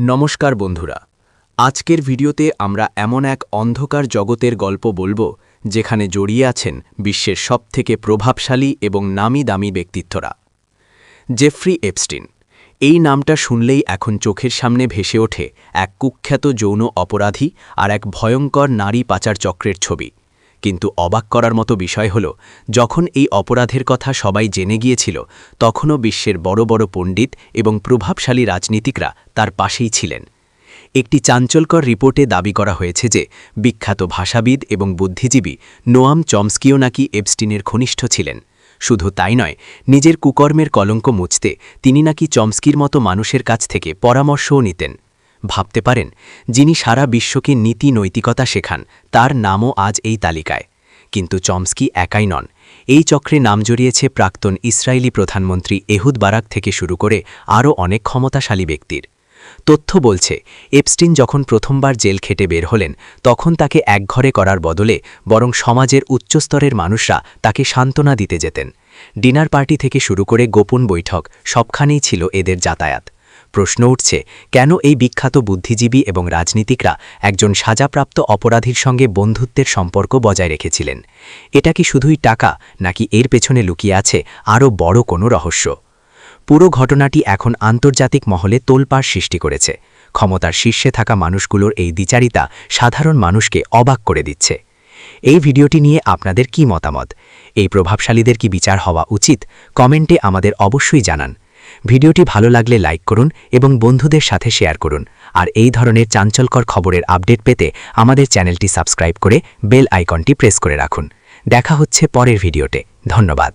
নমস্কার বন্ধুরা। আজকের ভিডিওতে আমরা এমন এক অন্ধকার জগতের গল্প বলব, যেখানে জড়িয়ে আছেন বিশ্বের সবথেকে প্রভাবশালী এবং নামি দামি ব্যক্তিত্বরা। Jeffrey Epstein. এই নামটা শুনলেই এখন চোখের সামনে ভেসে ওঠে এক কুখ্যাত যৌন অপরাধী আর এক ভয়ঙ্কর নারী পাচার চক্রের ছবি। কিন্তু অবাক করার মতো বিষয় হল, যখন এই অপরাধের কথা সবাই জেনে গিয়েছিল, তখনও বিশ্বের বড় বড় পণ্ডিত এবং প্রভাবশালী রাজনীতিকরা তার পাশেই ছিলেন। একটি চাঞ্চলকর রিপোর্টে দাবি করা হয়েছে যে, বিখ্যাত ভাষাবিদ এবং বুদ্ধিজীবী নোয়াম চমস্কিও নাকি এপস্টিনের ঘনিষ্ঠ ছিলেন। শুধু তাই নয়, নিজের কুকর্মের কলঙ্ক মুছতে তিনি নাকি চমস্কির মতো মানুষের কাছ থেকে পরামর্শও নিতেন। ভাবতে পারেন যিনি সারা বিশ্বকে নীতি নৈতিকতা শেখান, তার নামও আজ এই তালিকায়। কিন্তু চমস্কি একাই নন। এই চক্রে নাম জড়িয়েছে প্রাক্তন ইসরায়েলি প্রধানমন্ত্রী এহুদ বারাক থেকে শুরু করে আরও অনেক ক্ষমতাশালী ব্যক্তির। তথ্য বলছে, এপস্টিন যখন প্রথমবার জেল খেটে বের হলেন, তখন তাকে একঘরে করার বদলে বরং সমাজের উচ্চস্তরের মানুষরা তাকে সান্ত্বনা দিতে যেতেন। ডিনার পার্টি থেকে শুরু করে গোপন বৈঠক, সবখানেই ছিল এদের যাতায়াত। প্রশ্ন উঠছে, কেন এই বিখ্যাত বুদ্ধিজীবী এবং রাজনীতিকরা একজন সাজাপ্রাপ্ত অপরাধীর সঙ্গে বন্ধুত্বের সম্পর্ক বজায় রেখেছিলেন? এটা কি শুধুই টাকা, নাকি এর পেছনে লুকিয়ে আছে আরও বড় কোনো রহস্য? পুরো ঘটনাটি এখন আন্তর্জাতিক মহলে তোলপাড় সৃষ্টি করেছে। ক্ষমতার শীর্ষে থাকা মানুষগুলোর এই দ্বিচারিতা সাধারণ মানুষকে অবাক করে দিচ্ছে। এই ভিডিওটি নিয়ে আপনাদের কি মতামত? এই প্রভাবশালীদের কি বিচার হওয়া উচিত? কমেন্টে আমাদের অবশ্যই জানান। ভিডিওটি ভালো লাগলে লাইক করুন এবং বন্ধুদের সাথে শেয়ার করুন। আর এই ধরনের চাঞ্চলকর খবরের আপডেট পেতে আমাদের চ্যানেলটি সাবস্ক্রাইব করে বেল আইকনটি প্রেস করে রাখুন। দেখা হচ্ছে পরের ভিডিওতে। ধন্যবাদ।